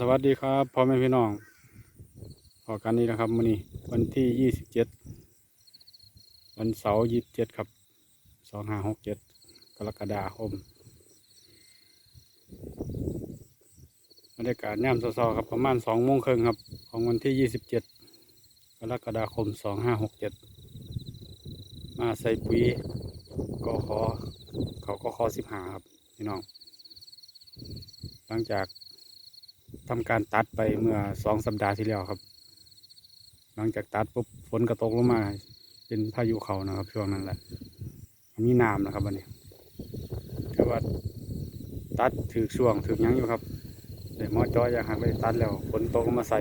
สวัสดีครับพ่อแม่พี่น้องพอกันนี้นะครับวันนี้วันที่ยี่สิบเจ็ดวันเสาร์ยี่สิบเจ็ดครับสองห้าหกเจ็ดกรกฎาคมบรรยากาศแนมซอๆครับประมาณสองโมงครึ่งครับ ของวันที่ยี่สิบเจ็ดกรกฎาคมสองห้าหกเจ็ดมาใส่ปุ๋ยก็ขอเขาก็ขอสิบหาครับพี่น้อง หลังจาก ทำการตัดไปเมื่อสองสัปดาห์ที่แล้วครับ หลังจากตัดปุ๊บฝนก็ตกลงมา เป็นพายุเขานะครับ ช่วงนั้นแหละ มีน้ำนะครับวันนี้ก็ว่าตัดถือช่วงถือยังอยู่ครับเดี๋ยวมอจอยางหักไปตัดแล้วฝนตกลงมาใส่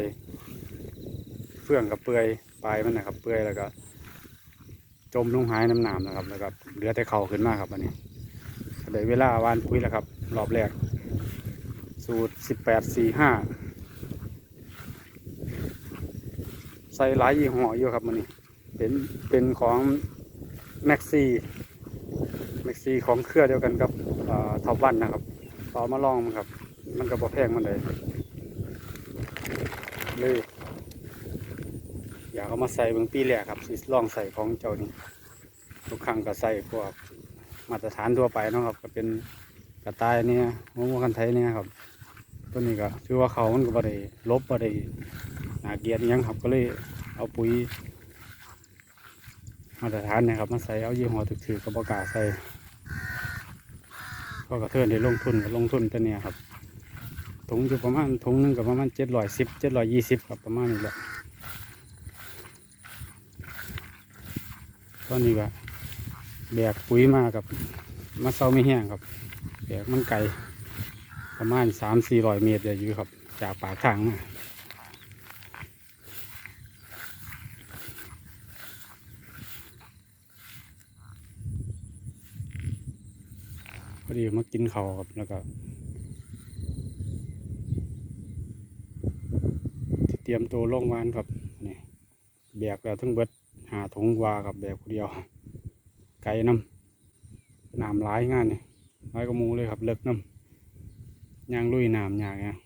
เฟื่องกับเปื่อยปลายมันนะครับ เปื่อยแล้วก็ จมลงหายน้ำหน้ำนะครับ แล้วก็เหลือแต่เข่าขึ้นมาครับวันนี้ก็ได้เวลาวานปุ๋ยแล้วครับ รอบแรก สูตรสิบแปดสี่ห้าใส่หลายยี่ห้ออยู่ครับมันนี่เป็นเป็นของแม็กซี่แม็กซี่ของเครือเดียวกันกับท็อปวันนะครับต่อมาลองมันครับ มันก็บ่แพงมันเลยเลยอยากเอามาใส่เบิ่งปีแรกครับสิลองใส่ของเจ้านี่ทุกครั้งก็ใส่พวกมาตรฐานทั่วไปนะครับ ก็เป็นกระต่ายเนี่ยหัวหมูกันไทยเนี่ยครับ ตัวนี้ก็คือว่าเขามันก็บ่ได้ลบบ่ได้หนาเกียดอิหยังครับก็เลยเอาปุ๋ยมาตรฐานนะครับมาใส่เอายี่ห้อถือๆกับประกล้าใส่ก็กระเทือนได้ลงทุนลงทุนตัวเนี้ยครับถุงอยู่ประมาณถุงหนึงกับประมาณเจ็ดร้อยสิบเจ็ดร้อยยี่สิบครับประมาณนี้แหละตอนนี้ก็แบกปุ๋ยมากับมาเซาไม่แห้งครับแบกมันไก่ ประมาณสามสี่ร้อยเมตรเลยอยู่ครับ จากปากทางมาพอดีมากินเขาวครับแล้วก็เตรียมตัวลงวานครับนี่แบกแล้วทั้งเบิดหาถุงวากับแบกคนเดียว ไก่น้ำน้ำร้ายงานนี่ร้ายกระมูเลยครับเลิกน้ำ ยางลุยน้ำยากเนี่ย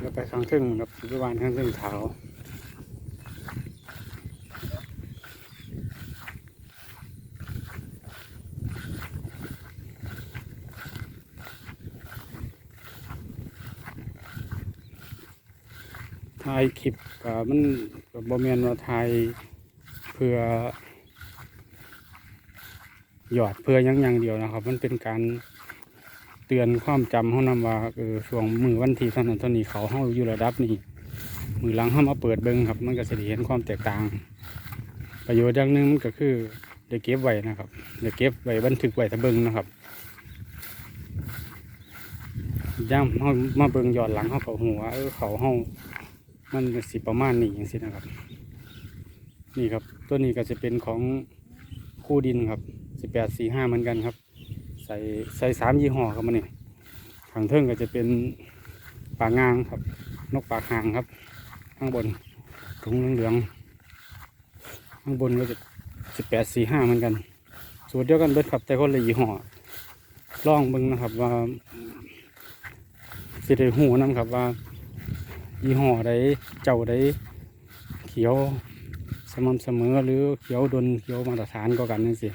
แล้วไปข้างทึ่งครับปัจจุบันข้างทึ่งเท้าถ่ายคลิปกับมันกับบอมเมนว่าถ่ายเพื่อ หยอดเพื่อยังอย่างเดียวนะครับ มันเป็นการเตือนความจำเขานำว่าเออช่วงมือวันที่เท่านั้นเท่านี้เขาเขาอยู่ระดับนี้มือหลังเขามาเปิดเบิ้งครับ มันก็จะเห็นความแตกต่าง ประโยชน์อย่างหนึ่งมันก็คือได้เก็บไว้นะครับได้เก็บไว้บันทึกไว้ถ้าเบิ้งนะครับย่ำเขามาเบิ้งย้อนหลังเขาเขาหัวเออเขาเขามันสิประมาณนี้อย่างสินะครับ นี่ครับตัวนี้ก็จะเป็นของคู่ดินครับ สิบแปดสี่ห้าเหมือนกันครับ ใส่ใส่สามยี่ห้อครับมันนี่ข้างเทิงก็จะเป็นปลางางครับ นกปากหางครับ ข้างบนถุงเหลืองๆข้างบนก็จะสิบแปดสี่ห้าเหมือนกันสูตรเดียวกันเบิดครับแต่คนละยี่ห้อลองเบิ่งนะครับว่าสิได้หูนํครับว่า ยี่ห้อใดเจ้าใดเขียวสม่ำเสมอหรือเขียวดนเขียวมาตรฐานก็กันนั่นสิ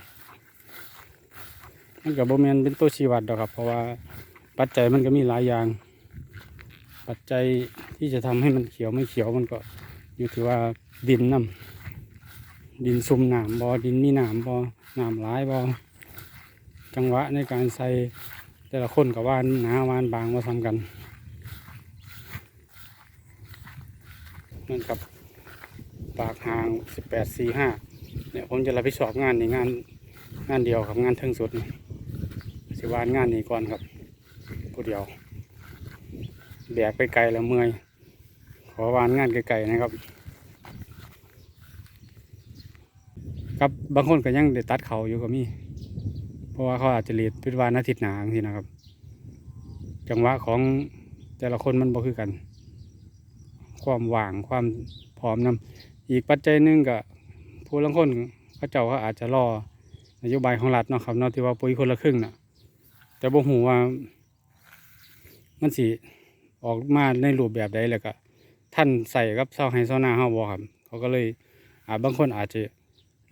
มันกับโบแมนเป็นตัวชี้วัดดอกครับ เพราะว่าปัจจัยมันก็มีหลายอย่าง ปัจจัยที่จะทำให้มันเขียวไม่เขียวมันก็อยู่ที่ว่าดินน้ำดินซุ่มหน้ำบอดินมีหน้ำบอหน้ำหลายบอจังหวะในการใส่แต่ละคนกับว่านหนาวานบางมาทำกันนั่นครับปากหางสิบแปดสี่ห้าเนี่ยผมจะรับผิดชอบงานในงานงานเดียวครับงานเทิงสุดนี่ สิวานงานนี้ก่อนครับผู้เดียวแบกไปไกลแล้วเมื่อย ขอวานงานไกลๆนะครับ ครับบางคนก็ยังได้ตัดเขาอยู่ก็มี เพราะว่าเขาอาจจะเลีดพิวานอาทิตย์หนาทีนะครับ จังหวะของแต่ละคนมันบ่คือกัน ความว่างความพร้อมนำอีกปัจจัยหนึ่งก็ผู้ลางคนเขาเจ้าเขาอาจจะรอนโยบายของรัฐเนาะครับเนาะที่ว่าปุ๋ยคนละครึ่งน่ะ แต่บ่ฮู้ว่า มันสิออกมาในรูปแบบใดแล้วก็ท่านใส่กับเซาให้เซาหน้าเฮาบ่ครับ เขาก็เลยอาบางคนอาจจะ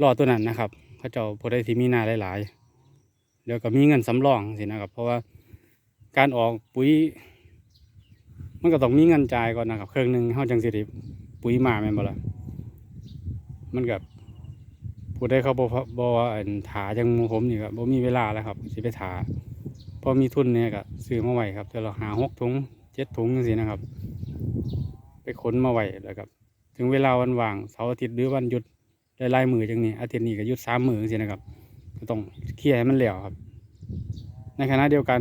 รอตัวนั้นนะครับ เขาเจ้าผู้ใดที่มีหน้าหลายๆเดี๋ยวก็มีเงินสำรองสินะครับ เพราะว่าการออกปุ๋ย มันก็ต้องมีเงินจ่ายก่อนนะครับ เครื่องหนึ่งเฮาจังสิได้ปุ๋ยมาแม่นบ่ล่ะมันก็ผู้ใดเขาบ่บ่ว่าอันถาจังผมนี่ก็บ่มีเวลาแล้วครับสิไปถา พอมีทุนเนี่ยก็ซื้อมาไว้ครับเดี๋ยวเราหาหกถุงเจ็ดถุงจังซี่นะครับ ไปขนมาไว้แล้วครับ ถึงเวลาวันว่างเสาร์อาทิตย์หรือวันหยุดได้ลายมือจังนี้อาทิตย์นี้ก็หยุดสามมือจังซี่นะครับก็ต้องเคลียร์ให้มันแล้วครับ ในขณะเดียวกัน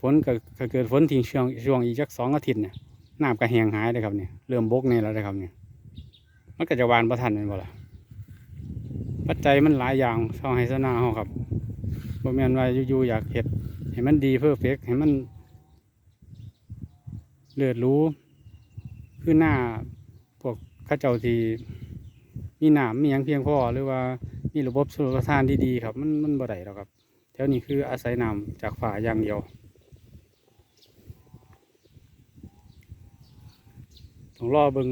ฝนก็กเกิดฝนทิ้งช่วงช่วงอีกจักสองอาทิตย์เนี่ยน้ำก็แห้งหายเลยครับเนี่ยเริ่มบกเนี่ยแล้วนะครับเนี่ยมันก็จะวานประทันแม่นบ่ล่ะปัจจัยมันหลายอย่างช่องให้สนาเฮาครับบ่แม่นว่าอยู่ๆอยากเฮ็ด ให้มันดีเพอร์เฟกให้มันเลือดรู้คือหน้าพวกข้าเจ้าที่มีหนามมีหยังเพียงพอหรือว่ามีระบบสุขทานที่ดีครับ มันมันบ่ได้หรอกครับแถวนี้คืออาศัยน้ำจากฝ่าอย่างเดียวต้องรอเบิง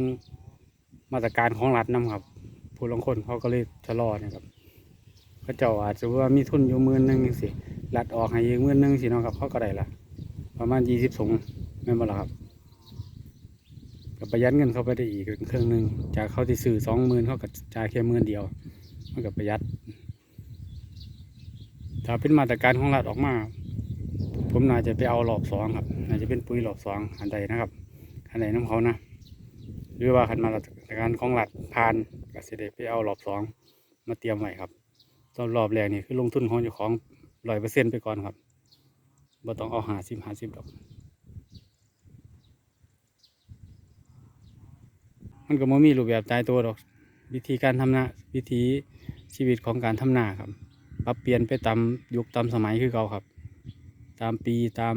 มาตรการของรัฐนํครับ ผู้ลงคนเขาก็เลยชะลอเนะครับเขาเจ้าอาจจะว่ามีทุนอยู่มื่นนึงจังซี่ ลัดออกให้อีกมื่นนึงสิเนาะครับเขาก็ได้ละประมาณยี่สิบสงแม่นบ่ล่ะครับก็ประหยัดเงินเข้าไปได้อีกเครื่องหนึ่งจากเขาที่ซื้อสองหมื่นเขาก็จ่ายแค่หมื่นเดียวมันก็ประหยัด ถ้าเป็นมาตรการของรัฐออกมา ผมน่าจะไปเอารอบสองครับน่าจะเป็นปุ๋ยรอบสองอันใดนะครับอันใดน้ำเขานะหรือว่าขันมาตรการของรัฐผ่านก็สิได้ไปเอารอบสองมาเตรียมไว้ครับตอนรอบแรกนี่คือลงทุนของเจ้าของ ร้อยเปอร์เซ็นต์ไปก่อนครับบ่ต้องเอาหาสิบหาสิบดอก มันก็บ่มีรูปแบบตายตัวดอก วิธีการทำนาวิธีชีวิตของการทำนาครับปรับเปลี่ยนไปตามยุคตามสมัยคือเก่าครับ ตามปีตาม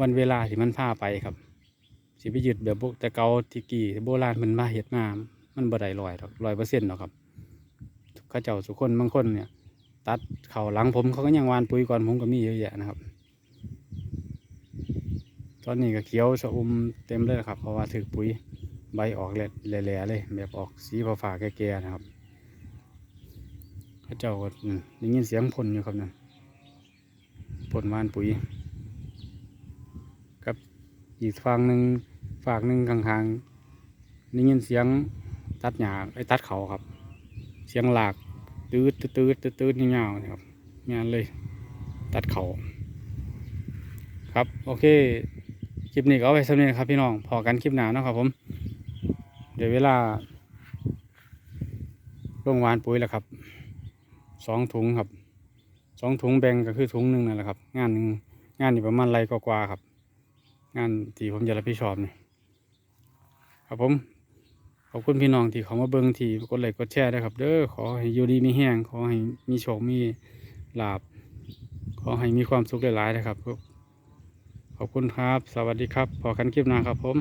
วันเวลาที่มันพาไปครับ สิไปยึดแบบพวกแต่เก่าที่กี่โบราณมันมาเฮ็ดมามันบ่ได้ร้อยดอกร้อยเปอร์เซ็นต์หรอกครับเขาเจ้าสุกคนบางคนเนี่ย ตัดเข่าหลังผมเขาก็ยังวานปุ๋ยก่อนผมก็มีเยอะแยะนะครับ ตอนนี้ก็เขียวชะอุมเต็มเลยครับเพราะว่าถือปุ๋ยใบออกแหล่ๆเลยแบบออกสีฟ้าๆแก่ๆนะครับเขาเจ้าก็ได้ยินเสียงพ่นอยู่ครับนั่นพ่นวานปุ๋ยกับอีกฝั่งหนึ่งฝากหนึ่งข้างๆได้ยินเสียงตัดหญ้าไอ้ตัดเขาครับ เสียงหลาก ตืดตืดตืดตืดเงาวนะครับ งานเลย ตัดเขาครับ โอเค คลิปนี้ก็เอาไว้สำเร็จครับพี่น้อง พอกันคลิปหนาเนาะครับผม เดี๋ยวเวลาลงหวานปุ๋ยแล้วครับ สองถุงครับ สองถุงแบ่งก็คือถุงหนึ่งนั่นแหละครับ งานหนึ่งงานนี่ประมาณไรกว่าครับ งานที่ผมจะรับผิดชอบนี่ครับผม อบคุณพี่น้องที่เขามาเบิ้งที่กดไลค์กดแชร์ด้วยครับ เด้อขอให้อยู่ดีมีแห้งขอให้มีโชคมีลาบ ขอให้มีความสุขหลายๆนะครับ ขอบคุณครับ สวัสดีครับพอกันคลิปหน้าครับผม